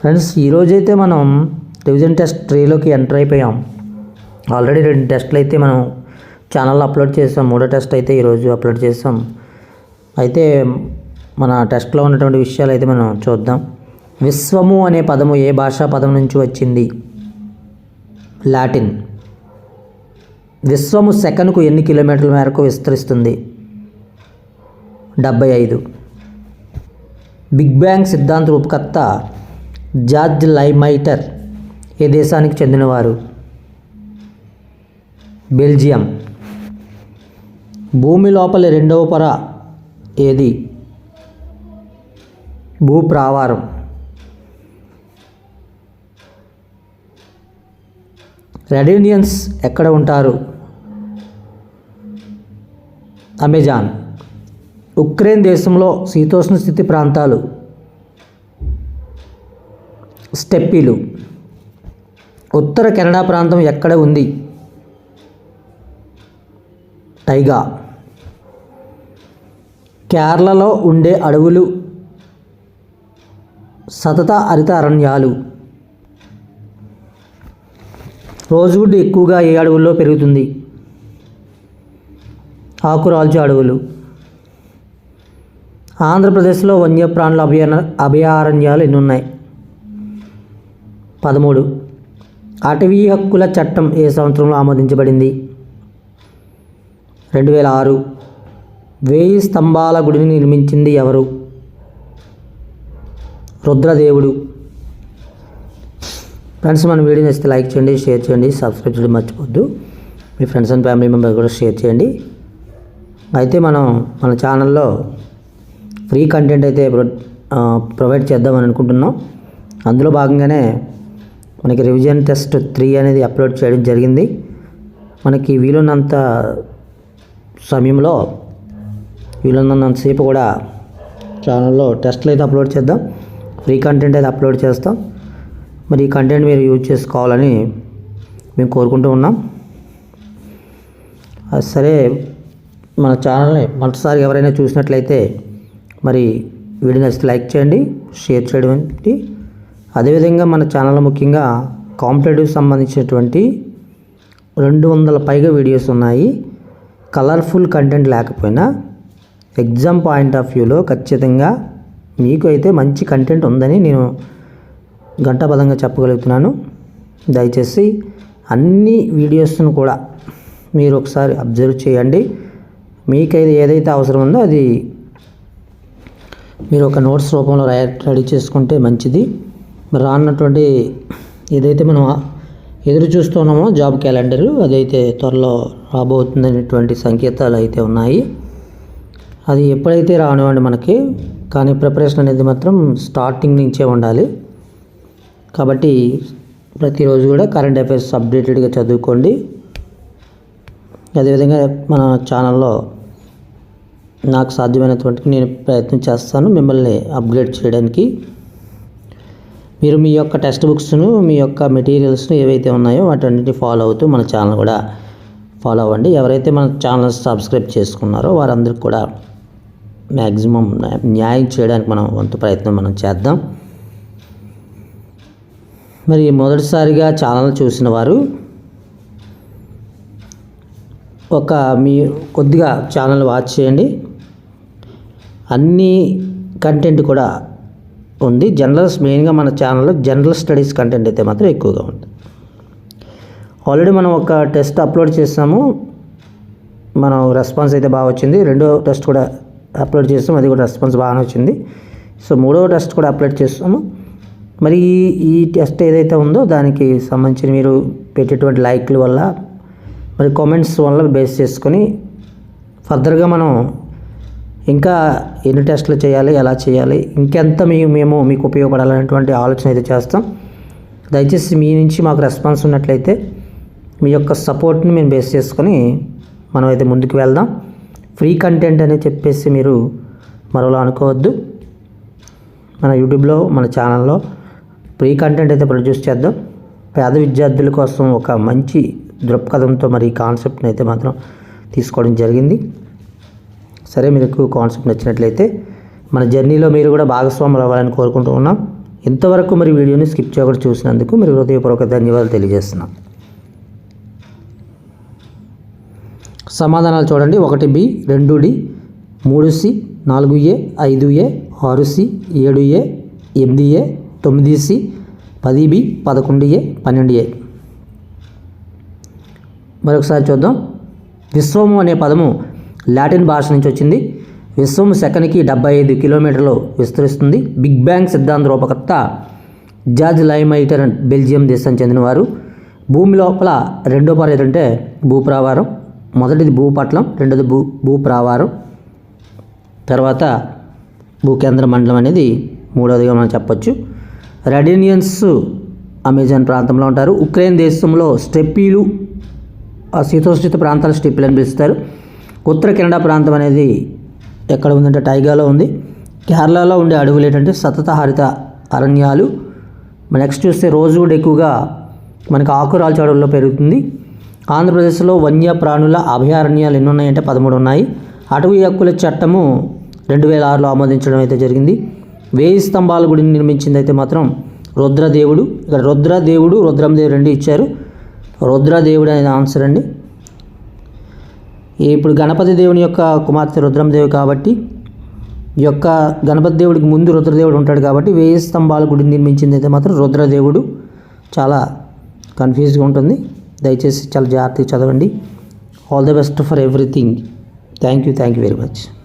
Friends ఈరోజైతే మనం revision test త్రీలోకి ఎంటర్ అయిపోయాం. ఆల్రెడీ రెండు టెస్ట్లు అయితే మనం ఛానల్లో అప్లోడ్ చేసాం. మూడో టెస్ట్ అయితే ఈరోజు అప్లోడ్ చేసాం. అయితే మన టెస్ట్లో ఉన్నటువంటి విషయాలు అయితే మనం చూద్దాం. విశ్వము అనే పదము ఏ భాషా పదం నుంచి వచ్చింది? లాటిన్. విశ్వము సెకనుకు ఎన్ని కిలోమీటర్ల మేరకు విస్తరిస్తుంది? డెబ్బై ఐదు. బిగ్ బ్యాంగ్ సిద్ధాంత రూపకర్త జార్జ్ లైమైటర్ ఏ దేశానికి చెందినవారు? బెల్జియం. భూమి లోపలి రెండవ పొర ఏది? భూప్రావారం. రెడ్ ఇండియన్స్ ఎక్కడ ఉంటారు? అమెజాన్. ఉక్రెయిన్ దేశంలో శీతోష్ణ స్థితి ప్రాంతాలు స్టెప్పీలు. ఉత్తర కెనడా ప్రాంతం ఎక్కడ ఉంది? టైగా. కేరళలో ఉండే అడవులు సతత హరిత అరణ్యాలు. రోజువుడ్ ఎక్కువగా ఏ అడవుల్లో పెరుగుతుంది? ఆకురాల్చు అడవులు. ఆంధ్రప్రదేశ్లో వన్యప్రాణుల అభయ అభయారణ్యాలు ఎన్ని ఉన్నాయి పదమూడు. అటవీ హక్కుల చట్టం ఏ సంవత్సరంలో ఆమోదించబడింది? రెండు వేల ఆరు. వేయి స్తంభాల గుడిని నిర్మించింది ఎవరు? రుద్రదేవుడు. ఫ్రెండ్స్ మన వీడియో నచ్చితే లైక్ చేయండి షేర్ చేయండి సబ్స్క్రైబ్ చేయడం మర్చిపోద్దు మీ ఫ్రెండ్స్ అండ్ ఫ్యామిలీ మెంబర్ కూడా షేర్ చేయండి. అయితే మనం మన ఛానల్లో ఫ్రీ కంటెంట్ అయితే ప్రొ- ప్రొవైడ్ చేద్దామని అనుకుంటున్నాం. అందులో భాగంగానే మనకి రివిజన్ టెస్ట్ త్రీ అనేది అప్లోడ్ చేయడం జరిగింది. మనకి వీలున్నంత సమయంలో వీలున్నంతసేపు కూడా ఛానల్లో టెస్ట్లు అయితే అప్లోడ్ చేద్దాం. ఫ్రీ కంటెంట్ అయితే అప్లోడ్ చేస్తాం. మరి ఈ కంటెంట్ మీరు యూజ్ చేసుకోవాలని మేము కోరుకుంటూ ఉన్నాం. అది సరే మన ఛానల్ని మొదటిసారి ఎవరైనా చూసినట్లయితే మరి వీడియో నచ్చితే లైక్ చేయండి షేర్ చేయడం. అదేవిధంగా మన ఛానల్ ముఖ్యంగా కాంపిటేటివ్ సంబంధించినటువంటి రెండు వందల పైగా వీడియోస్ ఉన్నాయి. కలర్ఫుల్ కంటెంట్ లేకపోయినా ఎగ్జామ్ పాయింట్ ఆఫ్ వ్యూలో ఖచ్చితంగా మీకు అయితే మంచి కంటెంట్ ఉందని నేను గంటాపదంగా చెప్పగలుగుతున్నాను. దయచేసి అన్ని వీడియోస్ను కూడా మీరు ఒకసారి అబ్జర్వ్ చేయండి. మీకైతే ఏదైతే అవసరం ఉందో అది మీరు ఒక నోట్స్ రూపంలో రెడీ చేసుకుంటే మంచిది. రానున్నటువంటి ఏదైతే మనం ఎదురు చూస్తున్నామో జాబ్ క్యాలెండరు అదైతే త్వరలో రాబోతుందనేటువంటి సంకేతాలు అయితే ఉన్నాయి. అది ఎప్పుడైతే రానివ్వండి మనకి కానీ ప్రిపరేషన్ అనేది మాత్రం స్టార్టింగ్ నుంచే ఉండాలి. కాబట్టి ప్రతిరోజు కూడా కరెంట్ అఫైర్స్ అప్డేటెడ్గా చదువుకోండి. అదేవిధంగా మన ఛానల్లో నాకు సాధ్యమైనటువంటి నేను ప్రయత్నం చేస్తాను మిమ్మల్ని అప్గ్రేడ్ చేయడానికి. మీరు మీ యొక్క టెక్స్ట్ బుక్స్ను మీ యొక్క మెటీరియల్స్ను ఏవైతే ఉన్నాయో వాటన్నిటిని ఫాలో అవుతూ మన ఛానల్ కూడా ఫాలో అవ్వండి. ఎవరైతే మన ఛానల్ సబ్స్క్రైబ్ చేసుకున్నారో వారందరికీ కూడా మ్యాక్సిమం న్యాయం చేయడానికి మనం వంతు ప్రయత్నం మనం చేద్దాం. మరి మొదటిసారిగా ఛానల్ చూసిన వారు ఒక మీ కొద్దిగా ఛానల్ వాచ్ చేయండి. అన్ని కంటెంట్ కూడా ఉంది. జనరల్స్ మెయిన్గా మన ఛానల్లో జనరల్ స్టడీస్ కంటెంట్ అయితే మాత్రం ఎక్కువగా ఉంది ఆల్రెడీ మనం ఒక టెస్ట్ అప్లోడ్ చేసాము. మనం రెస్పాన్స్ అయితే బాగా వచ్చింది. రెండో టెస్ట్ కూడా అప్లోడ్ చేస్తాం అది కూడా రెస్పాన్స్ బాగానే వచ్చింది. సో మూడో టెస్ట్ కూడా అప్లోడ్ చేస్తాము మరి ఈ- ఈ టెస్ట్ ఏదైతే ఉందో దానికి సంబంధించిన మీరు పెట్టేటువంటి లైక్ల వల్ల మరి కామెంట్స్ వల్ల బేస్ చేసుకొని ఫర్దర్గా మనం ఇంకా ఎన్ని టెస్టులు చేయాలి ఎలా చేయాలి ఇంకెంత మీ మేము మీకు ఉపయోగపడాలనేటువంటి ఆలోచన అయితే చేస్తాం. దయచేసి మీ నుంచి మాకు రెస్పాన్స్ ఉన్నట్లయితే మీ యొక్క సపోర్ట్ని మేము బేస్ చేసుకొని మనం అయితే ముందుకు వెళ్దాం. ఫ్రీ కంటెంట్ అని చెప్పేసి మీరు మరోలా అనుకోవద్దు. మన యూట్యూబ్లో మన ఛానల్లో ఫ్రీ కంటెంట్ అయితే ప్రొడ్యూస్ చేద్దాం. పేద విద్యార్థుల కోసం ఒక మంచి దృక్పథంతో మరి ఈ కాన్సెప్ట్ని అయితే మాత్రం తీసుకోవడం జరిగింది. సరే మీకు కాన్సెప్ట్ నచ్చినట్లయితే మన జర్నీలో మీరు కూడా భాగస్వాములు అవ్వాలని కోరుకుంటూ ఉన్నాం. ఇంతవరకు మరి వీడియోని స్కిప్ చేయకుండా చూసినందుకు మీరు హృదయపూర్వక ధన్యవాదాలు తెలియజేస్తున్నాం. సమాధానాలు చూడండి. ఒకటి బి రెండు డి మూడు సి నాలుగు ఏ ఐదు ఏ ఆరు సి ఏడు ఏ ఎనిమిది ఏ తొమ్మిది సి పది బి పదకొండు ఏ పన్నెండు ఏ. మరొకసారి చూద్దాం. విశ్వము అనే పదము లాటిన్ భాష నుంచి వచ్చింది. విశ్వం సెకండ్కి డెబ్బై ఐదు కిలోమీటర్లు విస్తరిస్తుంది. బిగ్ బ్యాంగ్ సిద్ధాంత రూపకర్త జార్జ్ లైమైటర్ బెల్జియం దేశం చెందినవారు. భూమి లోపల రెండో పార ఏదంటే భూప్రావారం మొదటిది భూపట్లం రెండోది భూ భూప్రావారం తర్వాత భూకేంద్ర మండలం అనేది మూడవదిగా మనం చెప్పొచ్చు. రెడినియన్స్ అమెజాన్ ప్రాంతంలో ఉంటారు. ఉక్రెయిన్ దేశంలో స్టెప్పీలు ఆ శీతోష్ణిత ప్రాంతాల స్టెప్పీలు అని పిలుస్తారు. ఉత్తర కెనడా ప్రాంతం అనేది ఎక్కడ ఉందంటే టైగాలో ఉంది. కేరళలో ఉండే అడవులు ఏంటంటే సతత హరిత అరణ్యాలు నెక్స్ట్ చూస్తే రోజు కూడా ఎక్కువగా మనకి ఆకురాల్చి అడవుల్లో పెరుగుతుంది. ఆంధ్రప్రదేశ్లో వన్య ప్రాణుల అభయారణ్యాలు ఎన్ని ఉన్నాయంటే పదమూడు ఉన్నాయి. అటవీ హక్కుల చట్టము రెండు వేల ఆరులో ఆమోదించడం అయితే జరిగింది. వేయి స్తంభాల గుడిని నిర్మించింది అయితే మాత్రం రుద్రదేవుడు. ఇక్కడ రుద్రదేవుడు రుద్రందేవుడు రెండు ఇచ్చారు. రుద్రదేవుడు అనేది ఆన్సర్ అండి. ఇప్పుడు గణపతి దేవుని యొక్క కుమార్తె రుద్రందేవి కాబట్టి ఈ యొక్క గణపతి దేవుడికి ముందు రుద్రదేవుడు ఉంటాడు కాబట్టి వేయి స్తంభాల గుడి నిర్మించింది అయితే మాత్రం రుద్రదేవుడు. చాలా కన్ఫ్యూజ్గా ఉంటుంది. దయచేసి చాలా జాగ్రత్తగా చదవండి. All the best for everything thank you thank you very much